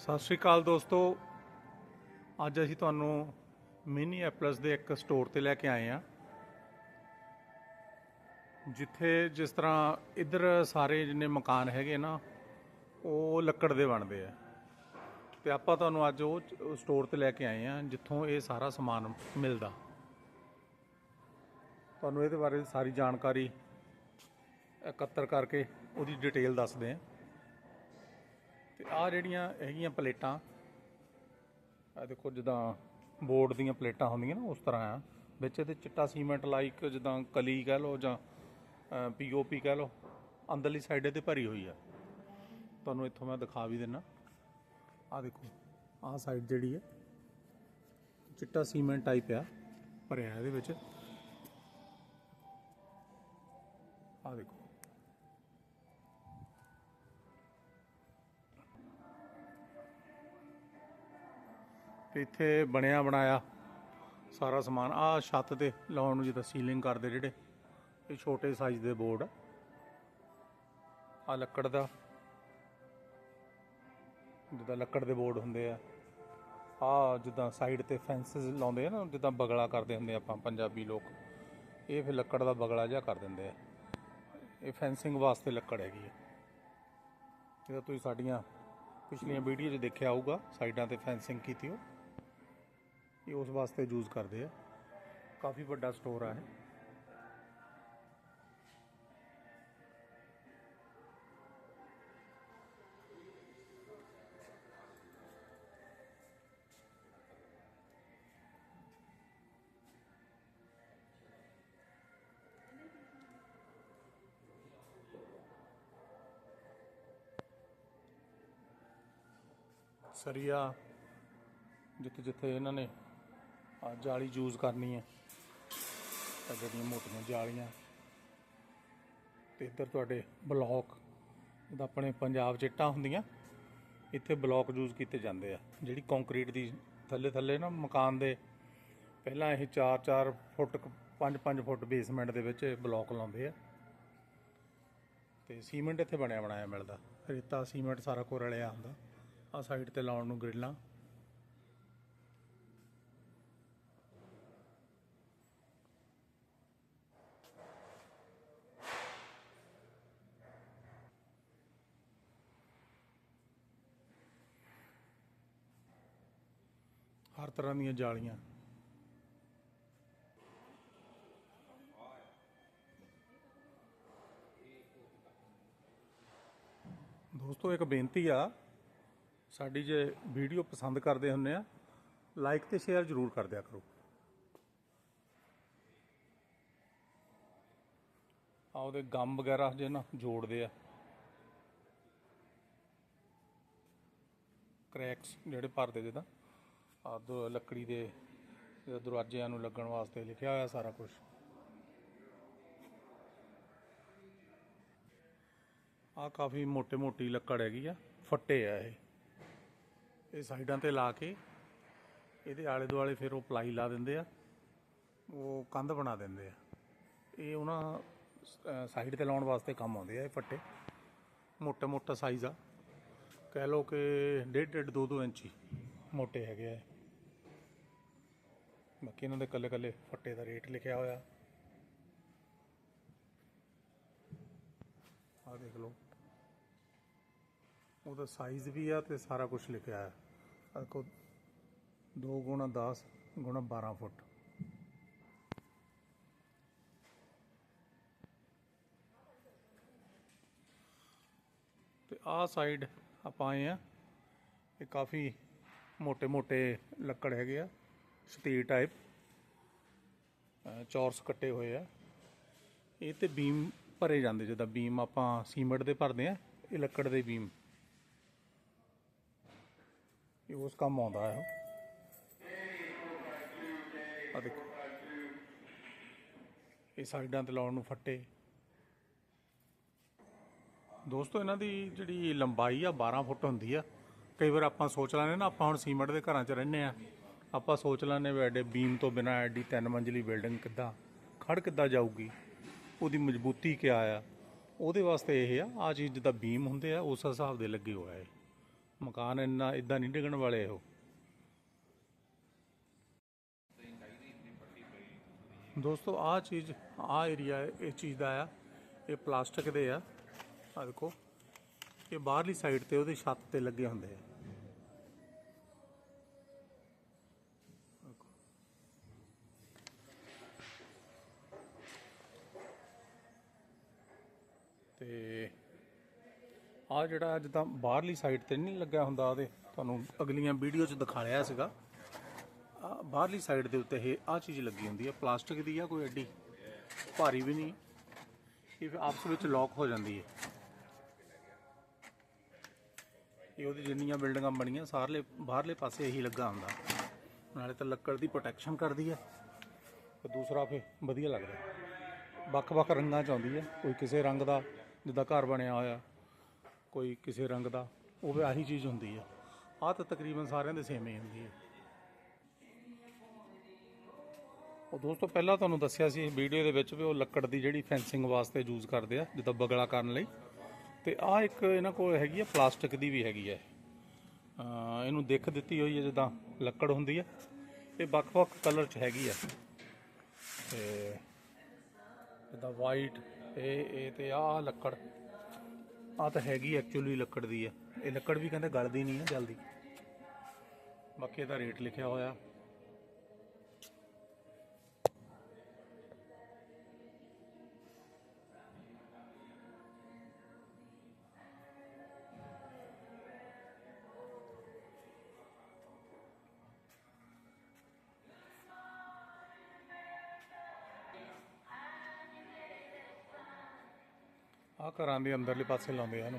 ਸਤਿ ਸ਼੍ਰੀ ਅਕਾਲ ਦੋਸਤੋ। ਅੱਜ ਅਸੀਂ ਤੁਹਾਨੂੰ ਮਿਨੀ ਐਪਲਸ ਦੇ ਇੱਕ ਸਟੋਰ ਤੇ ਲੈ ਕੇ ਆਏ ਆ ਜਿੱਥੇ ਜਿਸ ਤਰ੍ਹਾਂ ਇੱਧਰ ਸਾਰੇ ਜਿੰਨੇ ਮਕਾਨ ਹੈਗੇ ਨਾ, ਉਹ ਲੱਕੜ ਦੇ ਬਣਦੇ ਆ। ਤੇ ਆਪਾਂ ਤੁਹਾਨੂੰ ਅੱਜ ਉਹ ਸਟੋਰ ਤੇ ਲੈ ਕੇ ਆਏ ਆ ਜਿੱਥੋਂ ਇਹ ਸਾਰਾ ਸਮਾਨ ਮਿਲਦਾ। ਤੁਹਾਨੂੰ ਇਹਦੇ ਬਾਰੇ ਸਾਰੀ ਜਾਣਕਾਰੀ ਇਕੱਤਰ ਕਰਕੇ ਉਹਦੀ ਡਿਟੇਲ ਦੱਸਦੇ ਆ ਤੇ ਆ ਜਿਹੜੀਆਂ ਹੈਗੀਆਂ ਪਲੇਟਾਂ ਆ ਦੇਖੋ ਜਿੱਦਾਂ ਬੋਰਡ ਦੀਆਂ ਪਲੇਟਾਂ ਹੁੰਦੀਆਂ ਨਾ, ਉਸ ਤਰ੍ਹਾਂ ਆ। ਵਿੱਚ ਇਹਦੇ ਚਿੱਟਾ ਸੀਮੈਂਟ ਲਾਈਕ ਜਿੱਦਾਂ ਕਲੀ ਕਹਿ ਲਓ ਜਾਂ ਪੀਓਪੀ ਕਹਿ ਲਓ, ਅੰਦਰਲੀ ਸਾਈਡ ਤੇ ਭਰੀ ਹੋਈ ਆ। ਤੁਹਾਨੂੰ ਇੱਥੋਂ ਮੈਂ ਦਿਖਾ ਵੀ ਦਿੰਨਾ। ਆ ਦੇਖੋ, ਆਹ ਸਾਈਡ ਜਿਹੜੀ ਹੈ ਚਿੱਟਾ ਸੀਮੈਂਟ ਟਾਈਪ ਆ, ਭਰਿਆ ਇਹਦੇ ਵਿੱਚ। ਆ ਦੇਖੋ। ਇੱਥੇ ਬਣਿਆ ਬਣਾਇਆ ਸਾਰਾ ਸਮਾਨ। ਆ ਛੱਤ ਤੇ ਲਾਉਣ ਨੂੰ ਜਿੱਦਾਂ ਸੀਲਿੰਗ ਕਰਦੇ ਜਿਹੜੇ, ਇਹ ਛੋਟੇ ਸਾਈਜ਼ ਦੇ ਬੋਰਡ ਆ। ਲੱਕੜ ਦਾ, ਜਿੱਦਾਂ ਲੱਕੜ ਦੇ ਬੋਰਡ ਹੁੰਦੇ ਆ। ਆ ਜਿੱਦਾਂ ਸਾਈਡ ਤੇ ਫੈਂਸਸ ਲਾਉਂਦੇ ਆ ਨਾ, ਜਿੱਦਾਂ ਬਗਲਾ ਕਰਦੇ ਹੁੰਦੇ ਆਪਾਂ, ਪੰਜਾਬੀ ਲੋਕ। ਇਹ ਫਿਰ ਲੱਕੜ ਦਾ ਬਗਲਾ ਜਿਹਾ ਕਰ ਦਿੰਦੇ ਆ। ਇਹ ਫੈਂਸਿੰਗ ਵਾਸਤੇ ਲੱਕੜ ਹੈਗੀ ਹੈ ਇਹਦਾ ਤੁਸੀਂ ਸਾਡੀਆਂ ਪਿਛਲੀਆਂ ਵੀਡੀਓ 'ਚ ਦੇਖਿਆ ਹੋਊਗਾ, ਸਾਈਡਾਂ ਤੇ ਫੈਂਸਿੰਗ ਕੀਤੀ ਹੋ ਇਹ ਉਸ ਵਾਸਤੇ ਯੂਜ਼ ਕਰਦੇ ਆ ਕਾਫੀ ਵੱਡਾ ਸਟੋਰ ਆ ਇਹ ਸਰੀਆ ਜਿੱਥੇ ਜਿੱਥੇ ਇਹਨਾਂ ਨੇ ਆਹ ਜਾਲੀ ਯੂਜ਼ ਕਰਨੀ ਹੈ ਤਾਂ ਜਿਹੜੀਆਂ ਮੋਟੀਆਂ ਜਾਲੀਆਂ। ਤੇ ਇੱਧਰ ਤੁਹਾਡੇ ਬਲੌਕ ਜਿਹਦਾ ਆਪਣੇ ਪੰਜਾਬ 'ਚ ਹੁੰਦੀਆਂ। ਇੱਥੇ ਬਲੌਕ ਯੂਜ਼ ਕੀਤੇ ਜਾਂਦੇ ਆ। ਜਿਹੜੀ ਕੰਕਰੀਟ ਦੀ ਥੱਲੇ ਥੱਲੇ ਨਾ ਮਕਾਨ ਦੇ, ਪਹਿਲਾਂ ਇਹ 4-4 ਫੁੱਟ 5-5 ਫੁੱਟ ਬੇਸਮੈਂਟ ਦੇ ਵਿੱਚ ਬਲੌਕ ਲਾਉਂਦੇ ਆ। ਤੇ ਸੀਮੈਂਟ ਇੱਥੇ ਬਣਿਆ ਬਣਾਇਆ ਮਿਲਦਾ। ਰੇਤਾ, ਸੀਮੈਂਟ ਸਾਰਾ ਕੁਝ ਰਲਿਆ ਹੁੰਦਾ। ਆ ਸਾਈਡ ਤੇ ਲਾਉਣ ਨੂੰ ਗ੍ਰਿਲਾਂ ਹਰ ਤਰ੍ਹਾਂ ਦੀਆਂ ਜਾਲੀਆਂ। ਦੋਸਤੋ, ਇੱਕ ਬੇਨਤੀ ਆ। ਸਾਡੀ ਜੇ ਵੀਡੀਓ ਪਸੰਦ ਕਰਦੇ ਹੁੰਨੇ ਆ ਲਾਈਕ ਤੇ ਸ਼ੇਅਰ ਜ਼ਰੂਰ ਕਰ ਦਿਆ ਕਰੋ। ਆ ਉਹਦੇ ਗਮ ਵਗੈਰਾ ਜੇ ਨਾ ਜੋੜਦੇ ਆ। ਕ੍ਰੈਕਸ ਜਿਹੜੇ ਭਰਦੇ ਜਿੱਦਾਂ ਆ ਦੋ ਲੱਕੜੀ ਦੇ ਦਰਵਾਜ਼ਿਆਂ ਨੂੰ ਲੱਗਣ ਵਾਸਤੇ ਲਿਖਿਆ ਹੋਇਆ ਸਾਰਾ ਕੁਝ ਆ ਕਾਫੀ ਮੋٹے ਮੋਟੀ ਲੱਕੜ ਹੈਗੀ ਆ, ਫੱਟੇ ਆ ਇਹ। ਇਹ ਸਾਈਡਾਂ ਤੇ ਲਾ ਕੇ ਇਹਦੇ ਆਲੇ ਦੁਆਲੇ ਫਿਰ ਉਹ ਪਲਾਈ ਲਾ ਦਿੰਦੇ ਆ, ਉਹ ਕੰਧ ਬਣਾ ਦਿੰਦੇ ਆ। ਇਹ ਉਹਨਾਂ ਸਾਈਡ ਤੇ ਲਾਉਣ ਵਾਸਤੇ ਕੰਮ ਆਉਂਦੇ ਆ ਇਹ ਫੱਟੇ। ਮੋਟਾ ਮੋਟਾ ਸਾਈਜ਼ ਆ। ਕਹਿ ਲਓ ਕਿ 1.5 1.5 2 2 ਇੰਚੀ। ਮੋਟੇ ਹੈਗੇ ਆ। ਬਾਕੀ ਇਹਨਾਂ ਦੇ ਕੱਲੇ ਕੱਲੇ ਫੱਟੇ ਦਾ ਰੇਟ ਲਿਖਿਆ ਹੋਇਆ। ਆ ਦੇਖ ਲਓ। ਉਹਦਾ ਸਾਈਜ਼ ਵੀ ਆ ਤੇ ਸਾਰਾ ਕੁਝ ਲਿਖਿਆ ਹੈ ਆ ਦੇਖੋ 2 ਗੁਣਾ 10 ਗੁਣਾ 12 ਫੁੱਟ। ਤੇ ਆਹ ਸਾਈਡ ਆਪਾਂ ਆਏ ਆ, ਇਹ ਕਾਫੀ ਮੋਟੇ ਮੋਟੇ ਲੱਕੜ ਹੈਗੇ ਆ, ਸਟੀਲ ਟਾਈਪ ਚੌਰਸ ਕੱਟੇ ਹੋਏ ਆ। ਇਹ ਤੇ ਬੀਮ ਭਰੇ ਜਾਂਦੇ, ਜਿੱਦਾਂ ਬੀਮ ਆਪਾਂ ਸੀਮੈਂਟ ਦੇ ਭਰਦੇ ਆ, ਇਹ ਲੱਕੜ ਦੇ ਬੀਮ। ਇਹ ਉਸ ਕੰਮ ਆਉਂਦਾ ਹੈ ਆ ਦੇਖੋ। ਇਹ ਸਾਈਡਾਂ ਤੇ ਲਾਉਣ ਨੂੰ ਫੱਟੇ। ਦੋਸਤੋ, ਇਹਨਾਂ ਦੀ ਜਿਹੜੀ ਲੰਬਾਈ ਆ 12 ਫੁੱਟ ਹੁੰਦੀ ਆ। ਕਈ ਵਾਰ ਆਪਾਂ ਸੋਚ ਲੈਂਦੇ ਨਾ, ਆਪਾਂ ਹੁਣ ਸੀਮੈਂਟ ਦੇ ਘਰਾਂ 'ਚ ਰਹਿੰਦੇ ਆ ਆਪਾਂ ਸੋਚ ਲੈਂਦੇ ਵੀ ਐਡੇ ਬੀਮ ਤੋਂ ਬਿਨਾ ਐਡੀ ਤਿੰਨ ਮੰਜ਼ਲੀ ਬਿਲਡਿੰਗ ਕਿੱਦਾਂ ਖੜ ਕਿੱਦਾਂ ਜਾਊਗੀ, ਉਹਦੀ ਮਜ਼ਬੂਤੀ ਕਿਆ ਆ? ਉਹਦੇ ਵਾਸਤੇ ਇਹ ਆ ਆ ਚੀਜ਼ ਜਿੱਦਾਂ ਬੀਮ ਹੁੰਦੇ ਆ, ਉਸ ਹਿਸਾਬ ਦੇ ਲੱਗੇ ਹੋਇਆ ਹੈ ਮਕਾਨ ਇੰਨਾ, ਇਦਾਂ ਨਹੀਂ ਡਿੱਗਣ ਵਾਲੇ ਉਹ ਦੋਸਤੋ, ਆਹ ਚੀਜ਼, ਆਹ ਏਰੀਆ ਇਹ ਚੀਜ਼ ਦਾ ਆ, ਇਹ ਪਲਾਸਟਿਕ ਦੇ ਆ। ਆ ਦੇਖੋ, ਇਹ ਬਾਹਰਲੀ ਸਾਈਡ ਤੇ ਉਹਦੀ ਛੱਤ ਤੇ ਲੱਗੇ ਹੁੰਦੇ ਆ। ਤੇ ਆ ਜਿਹੜਾ ਜਿੱਦਾਂ ਬਾਹਰਲੀ ਸਾਈਡ ਤੇ ਨਹੀਂ ਲੱਗਿਆ ਹੁੰਦਾ ਉਹਦੇ, ਤੁਹਾਨੂੰ ਅਗਲੀਆਂ ਵੀਡੀਓ 'ਚ ਦਿਖਾ ਦਿਖਾਇਆ ਸੀਗਾ। ਬਾਹਰਲੀ ਸਾਈਡ ਦੇ ਉੱਤੇ ਇਹ ਆ ਚੀਜ਼ ਲੱਗੀ ਹੁੰਦੀ ਹੈ ਪਲਾਸਟਿਕ ਦੀ ਆ ਕੋਈ ਐਡੀ, ਭਾਰੀ ਵੀ ਨਹੀਂ, ਇਹ ਫਿਰ ਆਪਸ ਵਿੱਚ ਲੌਕ ਹੋ ਜਾਂਦੀ ਹੈ ਇਹ ਉਹਦੀ ਜਿੰਨੀਆਂ ਬਿਲਡਿੰਗਾਂ ਬਣੀਆਂ, ਸਾਰਲੇ, ਬਾਹਰਲੇ ਪਾਸੇ ਇਹੀ ਲੱਗਾ ਹੁੰਦਾ। ਨਾਲੇ ਤਾਂ ਲੱਕੜ ਦੀ ਪ੍ਰੋਟੈਕਸ਼ਨ ਕਰਦੀ ਹੈ ਤੇ ਦੂਸਰਾ ਫਿਰ ਵਧੀਆ ਲੱਗਦਾ। ਵੱਖ-ਵੱਖ ਰੰਗਾਂ ਚ ਆਉਂਦੀ ਹੈ ਕੋਈ ਕਿਸੇ ਰੰਗ ਦਾ ਜਿੱਦਾਂ ਘਰ ਬਣਿਆ ਹੋਇਆ, ਕੋਈ ਕਿਸੇ ਰੰਗ ਦਾ, ਉਹ ਵੀ ਆਹੀ ਚੀਜ਼ ਹੁੰਦੀ ਆ। ਆਹ ਤਾਂ ਤਕਰੀਬਨ ਸਾਰਿਆਂ ਦੇ ਸੇਮ ਹੀ ਹੁੰਦੀ ਹੈ ਉਹ ਦੋਸਤੋ, ਪਹਿਲਾਂ ਤੁਹਾਨੂੰ ਦੱਸਿਆ ਸੀ ਵੀਡੀਓ ਦੇ ਵਿੱਚ ਵੀ ਉਹ ਲੱਕੜ ਦੀ ਜਿਹੜੀ ਫੈਂਸਿੰਗ ਵਾਸਤੇ ਯੂਜ਼ ਕਰਦੇ ਆ, ਜਿੱਦਾਂ ਬਗਲਾ ਕਰਨ ਲਈ। ਤੇ ਆਹ ਇੱਕ ਇਹਨਾਂ ਕੋਲ ਹੈਗੀ ਆ, ਪਲਾਸਟਿਕ ਦੀ ਵੀ ਹੈਗੀ ਆ। ਇਹਨੂੰ ਦਿੱਖ ਦਿੱਤੀ ਹੋਈ ਹੈ ਜਿੱਦਾਂ ਲੱਕੜ ਹੁੰਦੀ ਆ। ਇਹ ਵੱਖ-ਵੱਖ ਕਲਰ 'ਚ ਹੈਗੀ ਆ। ਤੇ ਜਿੱਦਾਂ ਵਾਈਟ ਇਹ ਇਹ ਤੇ ਆਹ ਲੱਕੜ। ਆ ਤਾਂ ਹੈਗੀ ਐਕਚੁਅਲੀ ਲੱਕੜ ਦੀ ਆ। ਇਹ ਲੱਕੜ ਵੀ ਕਹਿੰਦੇ ਗਲਦੀ ਨਹੀਂ ਆ, ਜਲਦੀ। ਬਾਕੀ ਇਹਦਾ ਰੇਟ ਲਿਖਿਆ ਹੋਇਆ। ਆ ਘਰਾਂ ਦੇ ਅੰਦਰਲੇ ਪਾਸੇ ਲਾਉਂਦੇ ਹਨ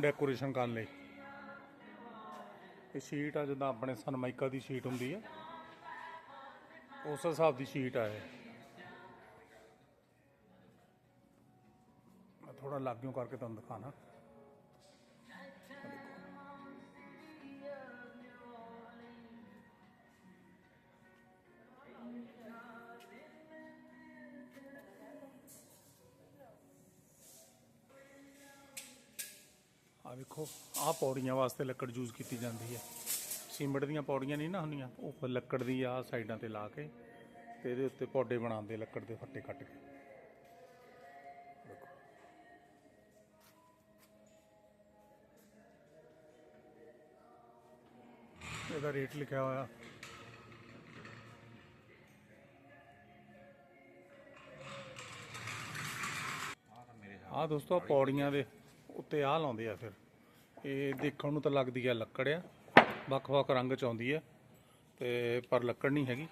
ਡੈਕੋਰੇਸ਼ਨ ਕਰਨ ਲਈ। ਇਹ ਸ਼ੀਟ ਆ, ਜਿੱਦਾਂ ਆਪਣੇ ਸਨਮਾਈਕਾ ਦੀ ਸ਼ੀਟ ਹੁੰਦੀ ਆ, ਉਸ ਹਿਸਾਬ ਦੀ ਸ਼ੀਟ ਆ ਇਹ। ਮੈਂ ਥੋੜਾ ਲਾਗਿਓ ਕਰਕੇ ਤੁਹਾਨੂੰ ਦਿਖਾਣਾ ਵੇਖੋ ਆ ਪੌੜੀਆਂ ਵਾਸਤੇ ਲੱਕੜ ਯੂਜ਼ ਕੀਤੀ ਜਾਂਦੀ ਹੈ। ਸੀਮਿੰਟ ਦੀਆਂ ਪੌੜੀਆਂ ਨਹੀਂ ਨਾ ਹੁੰਦੀਆਂ ਉਹ ਲੱਕੜ ਦੀ ਆ ਸਾਈਡਾਂ ਤੇ ਲਾ ਕੇ ਤੇ ਇਹਦੇ ਉੱਤੇ ਪੌੜੇ ਬਣਾਉਂਦੇ ਲੱਕੜ ਦੇ ਫੱਟੇ ਕੱਟ ਕੇ। ਦੇਖੋ ਇਹਦਾ ਰੇਟ ਲਿਖਿਆ ਹੋਇਆ। ਆ ਦੋਸਤੋ ਆਹ ਪੌੜੀਆਂ ਦੇ ਉੱਤੇ ਆ ਲਾਉਂਦੇ ਆ ਫਿਰ। ਇਹ ਦੇਖਣ ਨੂੰ ਤਾਂ ਲੱਗਦੀ ਆ ਲੱਕੜ ਆ, ਵੱਖ-ਵੱਖ ਰੰਗ ਚ ਆਉਂਦੀ ਆ, ਤੇ ਪਰ ਲੱਕੜ ਨਹੀਂ ਹੈਗੀ।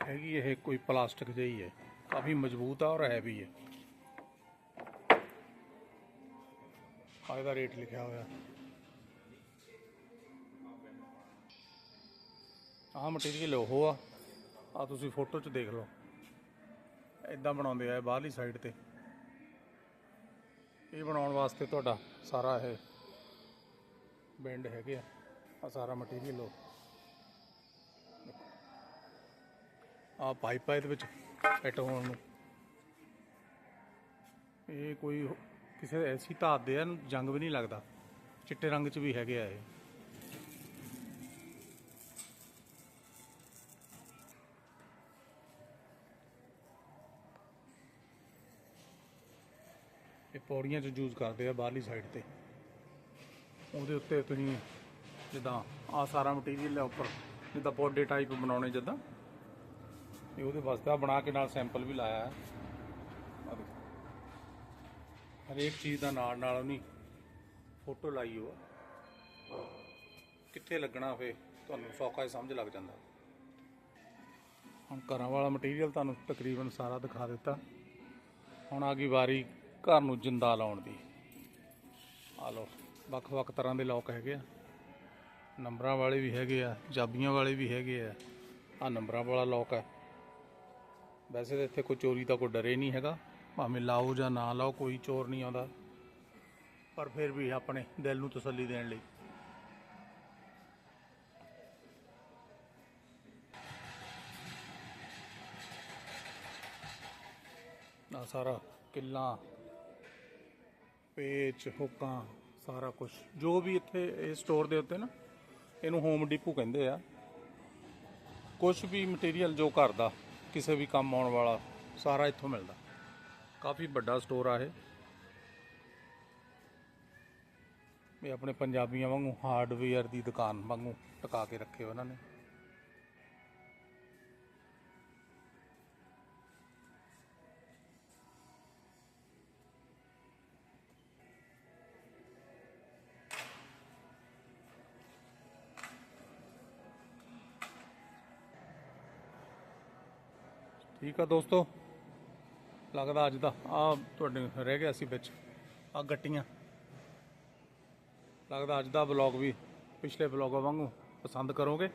ਹੈਗੀ ਇਹ ਕੋਈ ਪਲਾਸਟਿਕ ਜਿਹੀ ਹੈ ਕਾਫੀ ਮਜ਼ਬੂਤ ਆ ਔਰ ਹੈ ਵੀ ਹੈ ਆ ਇਹਦਾ ਰੇਟ ਲਿਖਿਆ ਹੋਇਆ। ਆਹ ਮਟੀਰੀਅਲ ਉਹ ਆ ਆ ਤੁਸੀਂ ਫੋਟੋ 'ਚ ਦੇਖ ਲਓ। ਇਦਾਂ ਬਣਾਉਂਦੇ ਆ ਬਾਹਰਲੀ ਸਾਈਡ ਤੇ। ਇਹ ਬਣਾਉਣ ਵਾਸਤੇ ਤੁਹਾਡਾ ਸਾਰਾ ਇਹ ਬੈਂਡ ਹੈਗੇ ਆ ਆ ਸਾਰਾ ਮਟੀਰੀਅਲ ਉਹ। ਆ ਪਾਈਪ ਆ ਇਹਦੇ ਵਿੱਚ ਫਿੱਟ ਹੋਣ ਨੂੰ। ਇਹ ਕੋਈ ਕਿਸੇ ਐਸੀ ਧਾਤ ਦੇ ਆ, ਜੰਗ ਵੀ ਨਹੀਂ ਲੱਗਦਾ। ਚਿੱਟੇ ਰੰਗ 'ਚ ਵੀ ਹੈਗੇ ਆ ਇਹ। ਇਹ ਪੌੜੀਆਂ 'ਚ ਯੂਜ਼ ਕਰਦੇ ਆ ਬਾਹਰਲੀ ਸਾਈਡ ਤੇ। ਉਹਦੇ ਉੱਤੇ ਤੁਸੀਂ ਜਿੱਦਾਂ ਆ ਸਾਰਾ ਮਟੀਰੀਅਲ ਹੈ ਉੱਪਰ, ਜਿੱਦਾਂ ਪੌਡੇ ਟਾਈਪ ਬਣਾਉਣੇ ਜਿੱਦਾਂ। ਇਹ ਉਹਦੇ ਵਾਸਤੇ ਬਣਾ ਕੇ ਨਾਲ ਸੈਂਪਲ ਵੀ ਲਾਇਆ ਹੈ। ਹਰੇਕ ਚੀਜ਼ ਦਾ ਨਾਲ ਨਾਲ ਉਹਨੀ ਫੋਟੋ ਲਾਈ ਹੋ ਕਿੱਥੇ ਲੱਗਣਾ ਫੇ ਤੁਹਾਨੂੰ ਸੌਖਾ ਹੀ ਸਮਝ ਲੱਗ ਜਾਂਦਾ। ਹੁਣ ਘਰਾਂ ਵਾਲਾ ਮਟੀਰੀਅਲ ਤੁਹਾਨੂੰ ਤਕਰੀਬਨ ਸਾਰਾ ਦਿਖਾ ਦਿੱਤਾ। ਹੁਣ ਆ ਗਈ ਵਾਰੀ ਘਰ ਨੂੰ ਜਿੰਦਾ ਲਾਉਣ ਦੀ। ਆ ਲਓ, ਵੱਖ-ਵੱਖ ਤਰ੍ਹਾਂ ਦੇ ਲੋਕ ਹੈਗੇ ਆ। ਨੰਬਰਾਂ ਵਾਲੇ ਵੀ ਹੈਗੇ ਆ, ਚਾਬੀਆਂ ਵਾਲੇ ਵੀ ਹੈਗੇ ਆ। ਆ ਨੰਬਰਾਂ ਵਾਲਾ ਲੋਕ ਹੈ। ਵੈਸੇ ਤਾਂ ਇੱਥੇ ਕੋਈ ਚੋਰੀ ਦਾ ਕੋਈ ਡਰੇ ਨਹੀਂ ਹੈਗਾ। ਭਾਵੇਂ ਲਾਓ ਜਾਂ ਨਾ ਲਾਓ, ਕੋਈ ਚੋਰ ਨਹੀਂ ਆਉਂਦਾ। ਪਰ ਫਿਰ ਵੀ ਆਪਣੇ ਦਿਲ ਨੂੰ ਤਸੱਲੀ ਦੇਣ ਲਈ। ਆ ਸਾਰਾ ਕਿੱਲਾ ਪੇਚ, ਹੁੱਕਾਂ, ਸਾਰਾ ਕੁਝ ਜੋ ਵੀ ਇੱਥੇ ਇਸ ਸਟੋਰ ਦੇ ਉੱਤੇ ਨਾ, ਇਹਨੂੰ ਹੋਮ ਡਿਪੂ ਕਹਿੰਦੇ ਆ। ਕੁਝ ਵੀ ਮਟੀਰੀਅਲ ਜੋ ਘਰ ਦਾ, ਕਿਸੇ ਵੀ ਕੰਮ ਆਉਣ ਵਾਲਾ, ਸਾਰਾ ਇੱਥੋਂ ਮਿਲਦਾ। ਕਾਫੀ ਵੱਡਾ ਸਟੋਰ ਆ ਇਹ। ਇਹ ਆਪਣੇ ਪੰਜਾਬੀਆਂ ਵਾਂਗੂ ਹਾਰਡਵੇਅਰ ਦੀ ਦੁਕਾਨ ਵਾਂਗੂ ਟਿਕਾ ਕੇ ਰੱਖੇ ਉਹਨਾਂ ਨੇ। ਠੀਕ ਆ ਦੋਸਤੋ? ਲੱਗਦਾ ਅੱਜ ਦਾ। ਆ ਤੁਹਾਡੇ ਰਹਿ ਗਿਆ ਸੀ ਵਿੱਚ। ਆ ਗੱਟੀਆਂ। ਲੱਗਦਾ ਅੱਜ ਦਾ ਬਲੌਗ ਵੀ ਪਿਛਲੇ ਬਲੌਗਾਂ ਵਾਂਗੂ ਪਸੰਦ ਕਰੋਗੇ।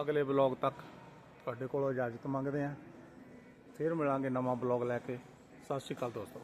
ਅਗਲੇ ਬਲੌਗ ਤੱਕ ਤੁਹਾਡੇ ਕੋਲੋਂ ਇਜਾਜ਼ਤ ਮੰਗਦੇ ਆਂ ਫਿਰ ਮਿਲਾਂਗੇ ਨਵਾਂ ਬਲੌਗ ਲੈ ਕੇ। ਸਤਿ ਸ਼੍ਰੀ ਅਕਾਲ ਦੋਸਤੋ।